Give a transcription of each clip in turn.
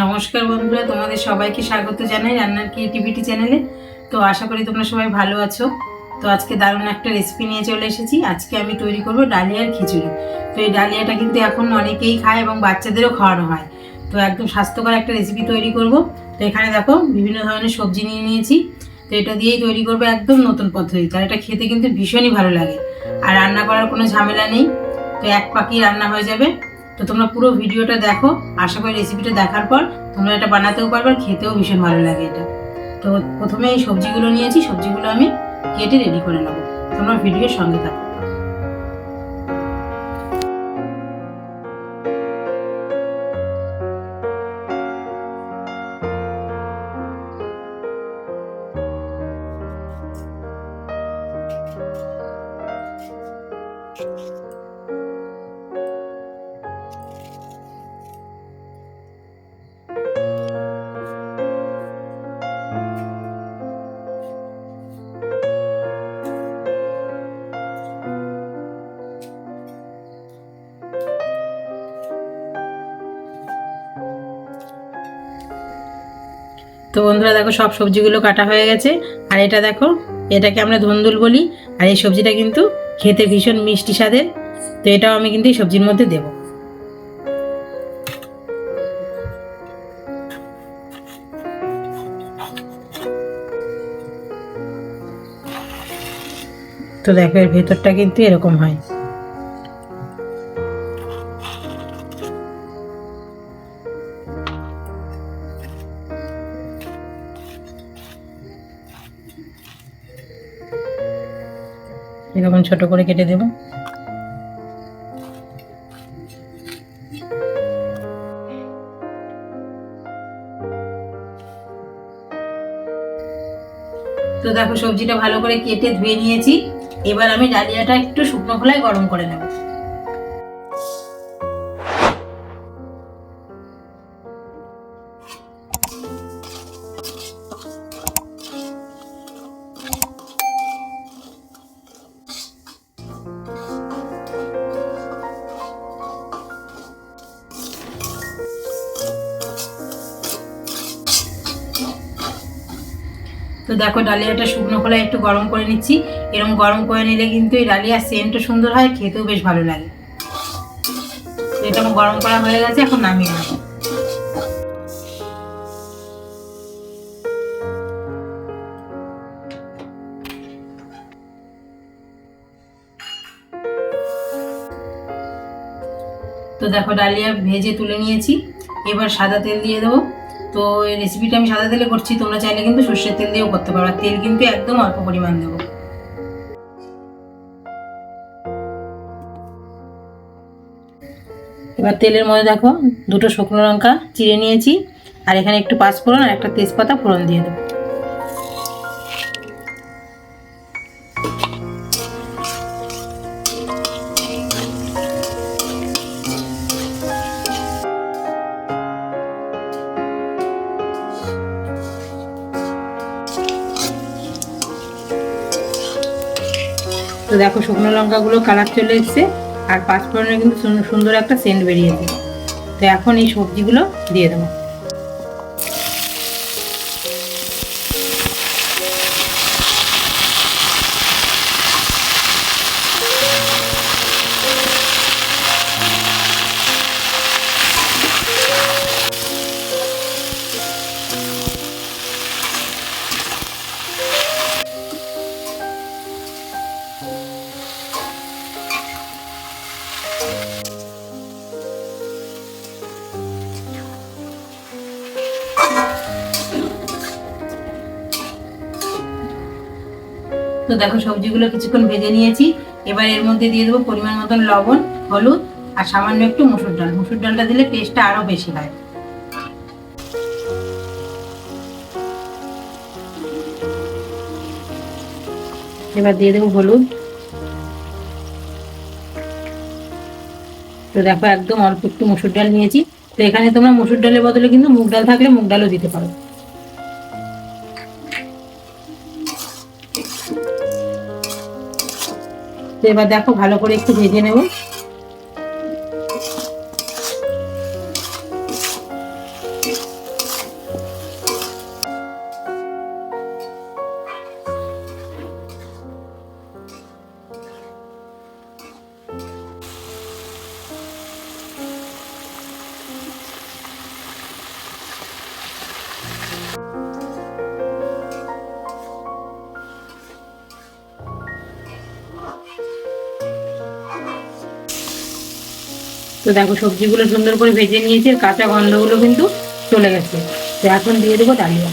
নমস্কার বন্ধুরা, তোমাদের সবাইকে স্বাগত জানাই রান্নার ক্রিয়েটিভিটি চ্যানেলে তো আশা করি তোমরা সবাই ভালো আছো। তো আজকে দারুণ একটা রেসিপি নিয়ে চলে এসেছি। আজকে আমি তৈরি করব ডালিয়ার খিচুড়ি। তো এই ডালিয়াটা কিন্তু এখন অনেকেই খায় এবং বাচ্চাদেরও খাওয়ানো হয়। তো একদম স্বাস্থ্যকর একটা রেসিপি তৈরি করব। তো এখানে দেখো, বিভিন্ন ধরনের সবজি নিয়ে নিয়েছি। তো এটা দিয়েই তৈরি করব একদম নতুন পদ্ধতি আর এটা খেতে কিন্তু ভীষণই ভালো লাগে। আর রান্না করার কোনো ঝামেলা নেই। তো এক পাকি রান্না হয়ে যাবে। তো তোমরা পুরো ভিডিওটা দেখো। আশা করি রেসিপিটা দেখার পর তোমরা এটা বানাতেও পারবে আর খেতেও ভীষণ ভালো লাগে এটা। তো প্রথমে এই সবজিগুলো নিয়েছি, সবজিগুলো আমি কেটে রেডি করে নেব। তোমরা ভিডিওর সঙ্গে থাকো। তো বন্ধুরা দেখো, সব সবজিগুলো কাটা হয়ে গেছে। আর এটা দেখো, এটাকে আমরা ধন্দুল বলি। আর এই সবজিটা কিন্তু খেতে ভীষণ মিষ্টি স্বাদের। তো এটাও আমি কিন্তু এই সবজির মধ্যে দেবো। তো দেখো, এর ভেতরটা কিন্তু এরকম হয়। এরকম ছোট করে কেটে দেব। তো দেখো সবজিটা ভালো করে কেটে ধুয়ে নিয়েছি। এবার আমি ডালিয়াটা একটু শুকনো খোলায় গরম করে নেব। তো দেখো ডালিয়াটা শুকনো খোলায় একটু গরম করে নিচ্ছি। এরকম গরম করে নিলে কিন্তু এই ডালিয়ার সেন্টও সুন্দর হয়, খেতেও বেশ ভালো লাগে। এটা আমার গরম করা হয়ে গেছে, এখন নামিয়ে নেব। তো দেখো ডালিয়া ভেজে তুলে নিয়েছি। এবার সাদা তেল দিয়ে দেবো। তো এই রেসিপিটা আমি সাদা তেলে করছি, তোমরা চাইলে কিন্তু সর্ষের তেল দিয়েও করতে পারো। আর তেল কিন্তু একদম অল্প পরিমাণ দেবো। এবার তেলের মধ্যে দেখো দুটো শুকনো লঙ্কা চিড়ে নিয়েছি, আর এখানে একটু পাঁচফোড়ন আর একটা তেজপাতা ফোড়ন দিয়ে দেবো। তো দেখো শুকনো লঙ্কাগুলো কালার চলে এসছে, আর পাঁচফোড়নের কিন্তু সুন- সুন্দর একটা সেন্ট বেরিয়েছে। তো এখন এই সবজিগুলো দিয়ে দেবো। তো দেখো সবজিগুলো কিছুক্ষণ ভেজে নিয়েছি। এবার এর মধ্যে দিয়ে দেবো পরিমাণ মতন লবণ, হলুদ আর সামান্য একটু মুসুর ডাল। মুসুর ডালটা দিলে টেস্টটা আরও বেশি হয়। এবার দিয়ে দেবো হলুদ। তো দেখো একদম অল্প একটু মুসুর ডাল নিয়েছি। তো এখানে তোমরা মুসুর ডালের বদলে কিন্তু মুগ ডাল থাকলে মুগ ডালও দিতে পারো। এবার দেখো ভালো করে একটু ভেজে নেব। তো দেখো সবজিগুলো সুন্দর করে ভেজে নিয়েছি কাঁচা গন্ধগুলো কিন্তু চলে গেছে। তো এখন দিয়ে দেবো ডালিয়া।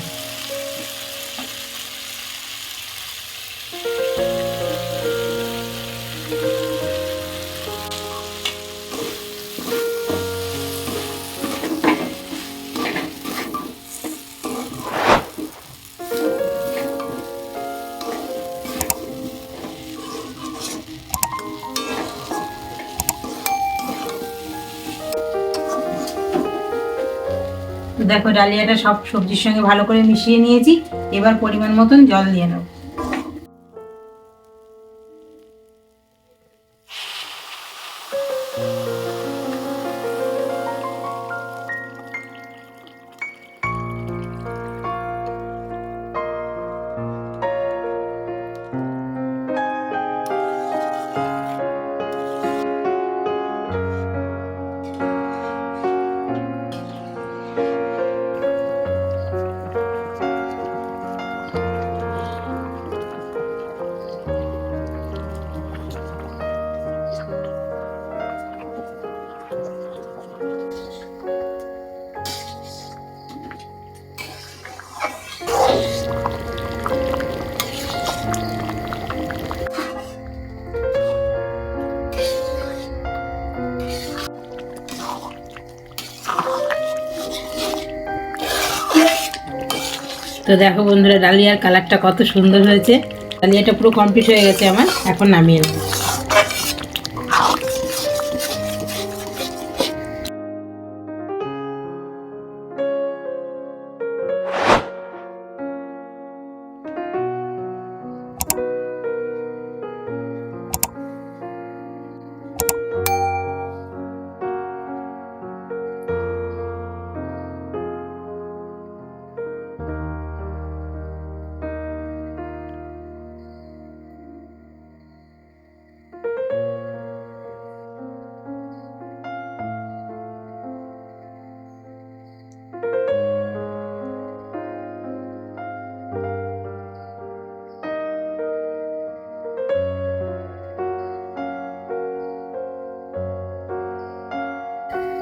দেখো ডালিয়াটা সব সবজির সঙ্গে ভালো করে মিশিয়ে নিয়েছি। এবার পরিমাণ মতন জল দিয়ে নেব। তো দেখো বন্ধুরা, ডালিয়ার কালারটা কত সুন্দর হয়েছে। ডালিয়াটা পুরো কমপ্লিট হয়ে গেছে আমার, এখন নামিয়ে নেব।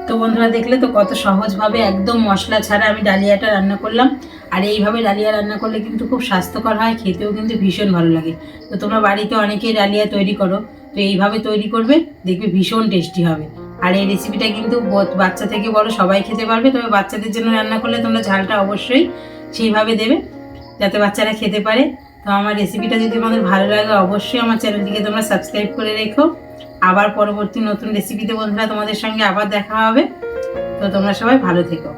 তো বন্ধুরা দেখলে তো কত সহজভাবে একদম মশলা ছাড়া আমি ডালিয়াটা রান্না করলাম। আর এইভাবে ডালিয়া রান্না করলে কিন্তু খুব স্বাস্থ্যকর হয়, খেতেও কিন্তু ভীষণ ভালো লাগে। তো তোমরা বাড়িতে অনেকেই ডালিয়া তৈরি করো, তো এইভাবে তৈরি করবে, দেখবে ভীষণ টেস্টি হবে। আর এই রেসিপিটা কিন্তু বাচ্চা থেকে বড় সবাই খেতে পারবে, তবে বাচ্চাদের জন্য রান্না করলে তোমরা ঝালটা অবশ্যই সেইভাবে দেবে, যাতে বাচ্চারা খেতে পারে। তো আমার রেসিপিটা যদি তোমাদের ভালো লাগে, অবশ্যই আমার চ্যানেলটিকে তোমরা সাবস্ক্রাইব করে রেখো। আবার পরবর্তী নতুন রেসিপিতে বন্ধুরা তোমাদের সঙ্গে আবার দেখা হবে। তো তোমরা সবাই ভালো থেকো।